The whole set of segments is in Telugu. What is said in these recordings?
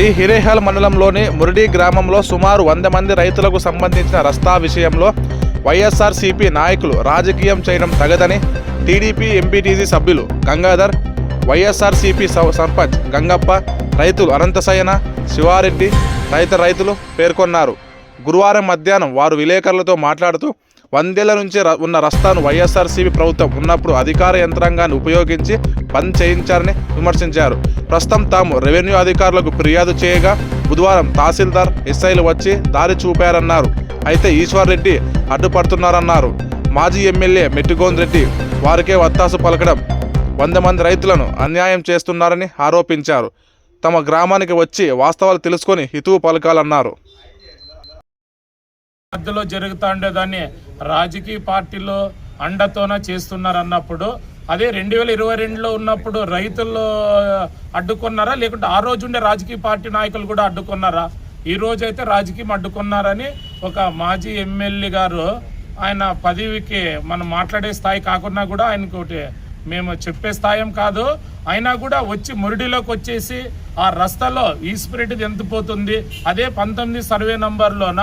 డి హిరేహల్ మండలంలోని మురిడి గ్రామంలో సుమారు వంద మంది రైతులకు సంబంధించిన రస్తా విషయంలో వైఎస్ఆర్సీపీ నాయకులు రాజకీయం చేయడం తగదని టీడీపీ ఎంపీటీసీ సభ్యులు గంగాధర్ వైఎస్ఆర్సీపీ స- సర్పంచ్ గంగప్ప రైతులు అనంతసయన శివారెడ్డి రైతు రైతులు పేర్కొన్నారు. గురువారం మధ్యాహ్నం వారు విలేకరులతో మాట్లాడుతూ వందేళ్ళ నుంచి ర- ఉన్న రస్తాను వైఎస్ఆర్సీపీ ప్రభుత్వం ఉన్నప్పుడు అధికార యంత్రాంగాన్ని ఉపయోగించి బంద్ చేయించారని విమర్శించారు. ప్రస్తుతం తాము రెవెన్యూ అధికారులకు ఫిర్యాదు చేయగా బుధవారం తహసీల్దార్ ఎస్ఐలు వచ్చి దారి చూపారన్నారు. అయితే ఈశ్వర్ రెడ్డి అడ్డుపడుతున్నారన్నారు. మాజీ ఎమ్మెల్యే మెట్టుగోన్ రెడ్డి వారికే వత్తాసు పలకడం వంద మంది రైతులను అన్యాయం చేస్తున్నారని ఆరోపించారు. తమ గ్రామానికి వచ్చి వాస్తవాలు తెలుసుకొని హితువు పలకాలన్నారు. మధ్యలో జరుగుతూ ఉండేదాన్ని. రాజకీయ పార్టీలు అండతోన చేస్తున్నారు అన్నప్పుడు అదే రెండు వేల ఇరవై రెండులో ఉన్నప్పుడు రైతులు అడ్డుకున్నారా? లేకుంటే ఆ రోజు ఉండే రాజకీయ పార్టీ నాయకులు కూడా అడ్డుకున్నారా? ఈ రోజు అయితే రాజకీయం అడ్డుకున్నారని ఒక మాజీ ఎమ్మెల్యే గారు ఆయన పదవికి మనం మాట్లాడే స్థాయి కాకుండా కూడా ఆయనకు ఒకటి మేము చెప్పే స్థాయం కాదు. అయినా కూడా వచ్చి మురిడిలోకి వచ్చేసి ఆ రస్తాలో ఈస్పిరెడ్డి ఎంత పోతుంది? అదే పంతొమ్మిది సర్వే నంబర్లోన?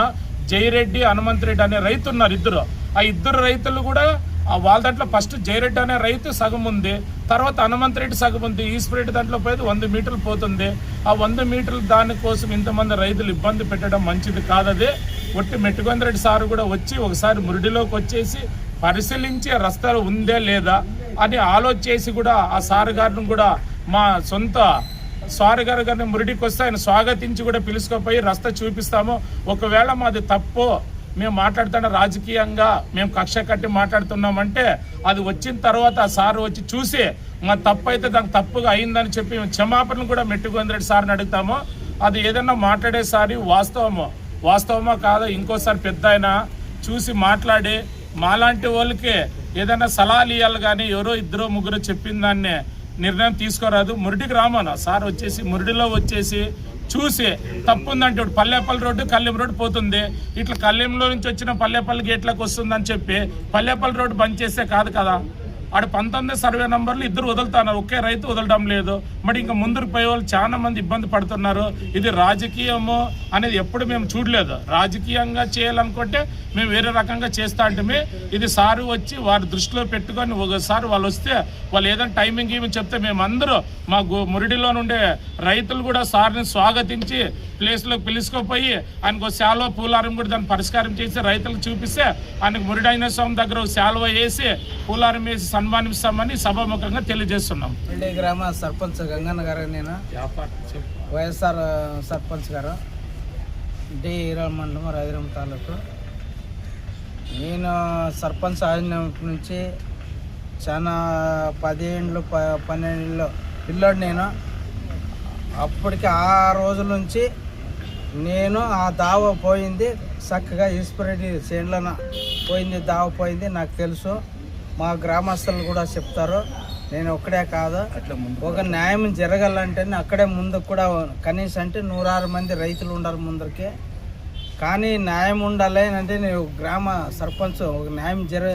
జయరెడ్డి హనుమంత్ రెడ్డి అనే రైతు ఉన్నారు ఇద్దరు. ఆ ఇద్దరు రైతులు కూడా వాళ్ళ దాంట్లో ఫస్ట్ జయరెడ్డి అనే రైతు సగం ఉంది. తర్వాత హనుమంత్ రెడ్డి సగం ఉంది. ఈస్పిరెడ్డి దాంట్లో పోయేది వంద మీటర్లు పోతుంది. ఆ వంద మీటర్లు దానికోసం ఇంతమంది రైతులు ఇబ్బంది పెట్టడం మంచిది కాదది. ఒట్టి మెట్టుకొందరెడ్డి సార్ కూడా వచ్చి ఒకసారి మురిడిలోకి వచ్చేసి పరిశీలించి ఆ రస్తాలు ఉందే లేదా అని ఆలోచించేసి కూడా ఆ సార్ గారిని కూడా మా సొంత సారీ గారు గారిని మురిడికి వస్తే ఆయన స్వాగతించి కూడా పిలుచుకోపోయి రస్తా చూపిస్తాము. ఒకవేళ మాది తప్పు మేము మాట్లాడుతున్న రాజకీయంగా మేము కక్ష కట్టి మాట్లాడుతున్నామంటే అది వచ్చిన తర్వాత ఆ సార్ వచ్చి చూసి మా తప్పు అయితే దానికి తప్పుగా అయిందని చెప్పి మేము కూడా మెట్టుకొందిరెడ్డి సార్ని అడుగుతాము. అది ఏదన్నా మాట్లాడేసారి వాస్తవము వాస్తవమా కాదు ఇంకోసారి పెద్ద ఆయన చూసి మాట్లాడి మాలాంటి వాళ్ళకి ఏదైనా సలహాలు ఇవ్వాలి కానీ ఎవరో ఇద్దరు ముగ్గురు చెప్పిన దాన్నే నిర్ణయం తీసుకోరాదు. మురిడికి రామాను సార్ వచ్చేసి మురిడిలో వచ్చేసి చూసి. తప్పు ఉందంటే ఇప్పుడు పల్లెపల్లి రోడ్డు కల్లెం రోడ్డు పోతుంది. ఇట్లా కల్లెంలో నుంచి వచ్చిన పల్లెపల్లి గేట్లకు వస్తుందని చెప్పి పల్లెపల్లి రోడ్డు బంద్ చేస్తే కాదు కదా. ఆడ పంతొమ్మిది సర్వే నంబర్లు ఇద్దరు వదులుతాను ఒకే రైతు వదలడం లేదు. మరి ఇంకా ముందుకు పోయే వాళ్ళు చాలా మంది ఇబ్బంది పడుతున్నారు. ఇది రాజకీయము అనేది ఎప్పుడు మేము చూడలేదు. రాజకీయంగా చేయాలనుకుంటే మేము వేరే రకంగా చేస్తా అంటే ఇది సారు వచ్చి వారి దృష్టిలో పెట్టుకొని ఒకసారి వాళ్ళు వస్తే వాళ్ళు ఏదైనా టైమింగ్ ఏమి చెప్తే మేము అందరూ మా గు- మురిడిలో నుండే రైతులు కూడా సార్ని స్వాగతించి ప్లేస్లోకి పిలుచుకోపోయి ఆయనకు ఒక శాలువ పూలారం కూడా దాన్ని పరిష్కారం చేసి రైతులకు చూపిస్తే ఆయనకు మురిడైన స్వామి దగ్గర ఒక శాలువ వేసి పూలారం వేసి సన్మానిస్తామని సభాముఖంగా తెలియజేస్తున్నాం. గ్రామ సర్పంచ్ గంగన్న గారు నేను. వైఎస్ఆర్ సర్పంచ్ గారు. డి ఈరాల మండలం రాజరం తాలూకు. నేను సర్పంచ్ అయినప్పటి నుంచి చాలా పదిహేండ్లు ప పన్నెండేళ్ళు పిల్లోడు నేను. అప్పటికి ఆ రోజుల నుంచి నేను ఆ దావ పోయింది. చక్కగా ఈశ్వరెడ్డి చేనులన పోయింది దావ పోయింది. నాకు తెలుసు. మా గ్రామస్తులు కూడా చెప్తారు. నేను ఒక్కడే కాదు. ఒక న్యాయం జరగాలంటే అక్కడే ముందుకు కూడా కనీసం అంటే నూరారు మంది రైతులు ఉండాలి ముందరికి. కానీ న్యాయం ఉండాలి అంటే నేను గ్రామ సర్పంచ్ ఒక న్యాయం జర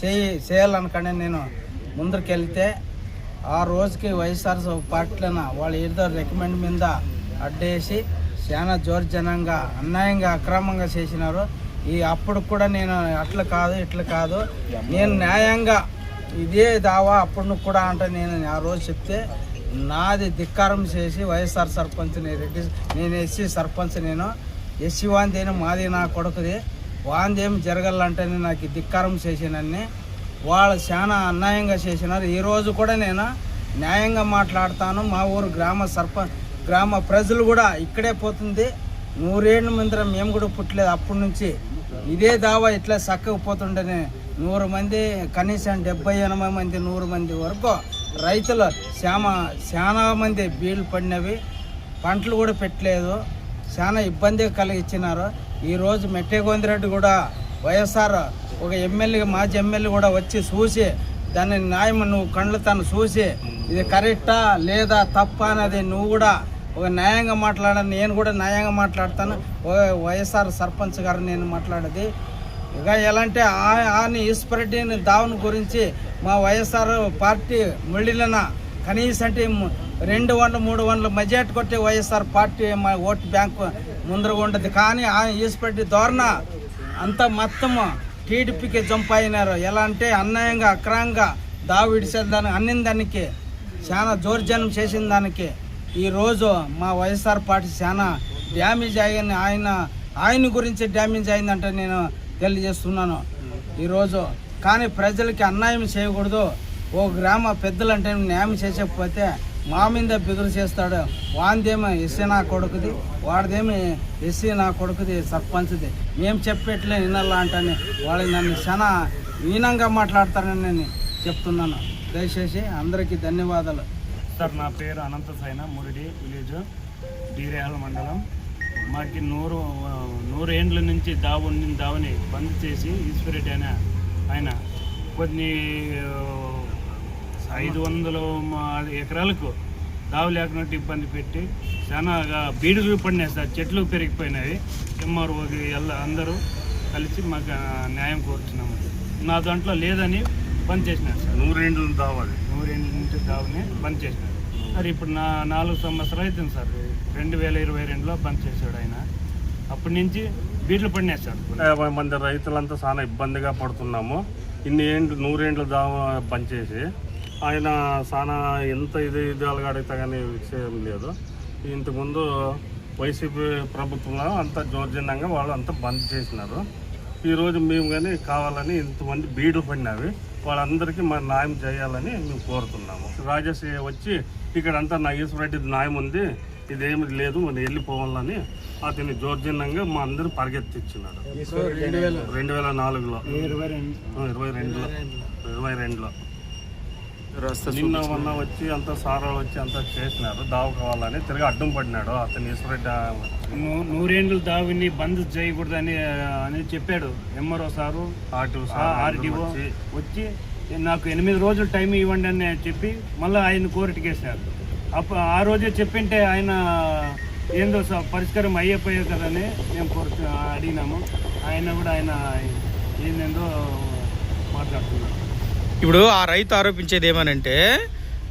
చేయి చేయాలనుకనే నేను ముందరికి వెళ్తే ఆ రోజుకి వైఎస్ఆర్ పార్టీలన వాళ్ళు ఏదో రికమెండ్ మీద అడ్డేసి చాలా జోర్జనంగా అన్యాయంగా అక్రమంగా చేసినారు. ఈ అప్పుడు కూడా నేను అట్లా కాదు ఇట్లా కాదు. నేను న్యాయంగా ఇదే దావా అప్పుడు కూడా అంటే నేను ఆ రోజు చెప్తే నాది ధిక్కారం చేసి వైఎస్ఆర్ సర్పంచ్ రెడ్డి నేను ఎస్సీ సర్పంచ్ నేను. ఎస్సీ వాందేను మాది నా కొడుకుది. వాందేం జరగాలంటేనే నాకు ధిక్కారం చేసినన్ని వాళ్ళు చాలా అన్యాయంగా చేసినారు. ఈరోజు కూడా నేను న్యాయంగా మాట్లాడతాను. మా ఊరు గ్రామ సర్పంచ్ గ్రామ ప్రజలు కూడా ఇక్కడే పోతుంది. నూరేళ్ళ ముందర మేము కూడా పుట్టలేదు అప్పటి నుంచి. ఇదే దావా ఇట్లా చక్కగా పోతుండేనే నూరు మంది కనీసం డెబ్బై ఎనభై మంది నూరు మంది వరకు రైతులు శ్యామ చాలా మంది బీళ్ళు పడినవి. పంటలు కూడా పెట్టలేదు. చాలా ఇబ్బంది కలిగించినారు. ఈరోజు మెట్టేగోందిరెడ్డి కూడా వైఎస్ఆర్ ఒక ఎమ్మెల్యే మాజీ ఎమ్మెల్యే కూడా వచ్చి చూసి దాన్ని న్యాయం నువ్వు కళ్ళు తను చూసి ఇది కరెక్టా లేదా తప్ప అనేది నువ్వు కూడా ఒక న్యాయంగా మాట్లాడాను నేను కూడా న్యాయంగా మాట్లాడతాను. ఓ- వైఎస్ఆర్ సర్పంచ్ గారు నేను మాట్లాడేది. ఇక ఎలాంటి ఆని ఈశ్వరెడ్డిని దావన్ గురించి మా వైఎస్ఆర్ పార్టీ ముళ్ళిన కనీసం అంటే రెండు వందలు మూడు వందలు మెజార్టీ కొట్టే వైఎస్ఆర్ పార్టీ మా ఓటు బ్యాంకు ముందర ఉండదు. కానీ ఆయన ఈసిపెట్టి ధోరణ అంతా మొత్తము టీడీపీకి జంప్ అయినారు ఎలా అంటే అన్యాయంగా అక్రమంగా దావిడిసేదాన్ని దాన్ని అన్నిన దానికి చాలా జోర్జనం చేసిన దానికి. ఈరోజు మా వైఎస్ఆర్ పార్టీ చాలా డ్యామేజ్ అయ్యింది. ఆయన ఆయన గురించి డ్యామేజ్ అయిందంటే నేను తెలియజేస్తున్నాను ఈరోజు కానీ ప్రజలకి అన్యాయం చేయకూడదు. ఓ గ్రామ పెద్దలంటే న్యాయం చేసకపోతే మా మీద బిగులు చేస్తాడు. వాందేమో ఎస్సీ నా కొడుకుది వాడిదేమి ఎస్సీ నా కొడుకుది సర్పంచ్ది. మేము చెప్పేట్లే నిన్నలా అంటని వాళ్ళు నన్ను చాలా హీనంగా మాట్లాడతారని నేను చెప్తున్నాను. దయచేసి అందరికీ ధన్యవాదాలు. సార్ నా పేరు అనంత సైన మురిడి విలేజ్ డీరేహల్ మండలం. మాకి నూరు నూరు ఏండ్ల నుంచి దావు దావుని బంద్ చేసి ఈశ్వరెడ్డి అయిన ఆయన కొన్ని ఐదు వందల ఎకరాలకు దావు లేకున్నట్టు ఇబ్బంది పెట్టి చాలా బీడులు పడినాయి సార్. చెట్లు పెరిగిపోయినాయి. ఎంఆర్ఓకి ఎల్ల అందరూ కలిసి మాకు న్యాయం కోరుతున్నాము. నా దాంట్లో లేదని బంద్ చేసినారు సార్. నూరేండ్లు దావాలి నూరేళ్ళ నుంచి దావుని బంద్ చేసినాడు సార్ ఇప్పుడు నా నాలుగు సంవత్సరాలు అవుతుంది సార్. రెండు వేల ఇరవై రెండులో బంద్ చేశాడు ఆయన. అప్పటి నుంచి బీట్లు పడినాయి సార్. యాభై మంది రైతులంతా చాలా ఇబ్బందిగా పడుతున్నాము. ఇన్ని ఏండ్లు నూరేండ్లు దావా చేసి ఆయన చాలా ఎంత ఇది ఇదాలుగా అడిగితే కానీ విషయం లేదు. ఇంతకుముందు వైసీపీ ప్రభుత్వంలో అంత జోర్జన్యంగా వాళ్ళు అంతా బంద్ చేసినారు. ఈరోజు మేము కానీ కావాలని ఇంతమంది బీడులు పడినవి వాళ్ళందరికీ మరి న్యాయం చేయాలని మేము కోరుతున్నాము. రాజేష్ వచ్చి ఇక్కడ అంతా నా ఈశ్వరెడ్డి న్యాయం ఉంది ఇదేమి లేదు మనం వెళ్ళిపోవాలని అతని జోర్జన్యంగా మా అందరూ పరిగెత్తిచ్చినాడు రెండు. వేల నాలుగులో ఇరవై రెండులో. ఇరవై రెండులో. నిన్న మొన్న వచ్చి అంతా సారా వచ్చి అంతా చేసినారు. దావ కావాలని తిరిగి అడ్డం పడినాడు అతని ఈశ్వరెడ్డి నూరేండ్ల దావిని బంద్ చేయకూడదని అని చెప్పాడు. ఎంఆర్ఓ సారు ఆర్టీఓ వచ్చి నాకు ఎనిమిది రోజులు టైం ఇవ్వండి అని చెప్పి మళ్ళీ ఆయన కోర్టుకి వేశారు. అప్పుడు ఆ రోజే చెప్పింటే ఆయన ఏందో పరిష్కారం అయిపోయాయి కదని మేము కోర్టు అడిగినాము. ఆయన కూడా ఆయన ఏందేందో మాట్లాడుతున్నాడు ఇప్పుడు ఆ రైతు ఆరోపించేది ఏమనంటే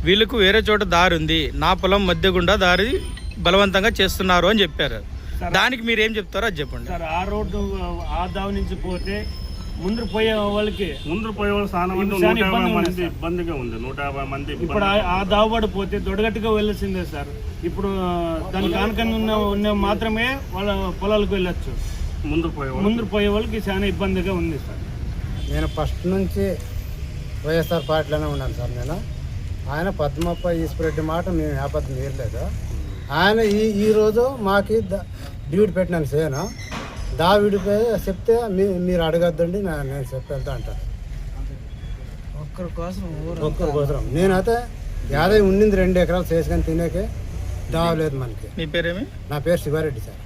వీళ్ళకు వేరే చోట దారి ఉంది నా పొలం మధ్య గుండా దారి బలవంతంగా చేస్తున్నారు అని చెప్పారు. దానికి మీరు ఏం చెప్తారో అది చెప్పండి. సార్ ఆ రోడ్డు ఆ దావి నుంచి పోతే ముందు పోయే వాళ్ళకి ముందు పోయే వాళ్ళు చాలా మంది నూట యాభై. ఇబ్బందిగా ఉంది నూట యాభై మంది ఇప్పుడు. ఆ- దావబడి పోతే దొడగట్టుగా వెళ్ళాల్సిందే సార్. ఇప్పుడు దాని కానుకని ఉన్న ఉన్న మాత్రమే వాళ్ళ పొలాలకు వెళ్ళొచ్చు. ముందు పోయే ముందు పోయే వాళ్ళకి చాలా ఇబ్బందిగా ఉంది సార్. నేను ఫస్ట్ నుంచి వైఎస్ఆర్ పార్టీలోనే ఉన్నాను సార్ నేను. ఆయన పద్మప్ప ఈశ్వరెడ్డి మాట మేము ఆపద మీరలేదు ఆయన ఈ ఈరోజు మాకి డ్యూటీ పెట్టినాను సేను. దావిడిపై చెప్తే మీ మీరు అడగద్దండి నా- నేను చెప్పేద్దా అంటారు ఒక్కరి కోసం ఊరు ఒక్కరి కోసం. నేనైతే యాదవ్ ఉండింది రెండు ఎకరాలు చేసుకొని తినేకే దావలేదు మనకి. మీ పేరేమి? నా పేరు శివారెడ్డి సార్.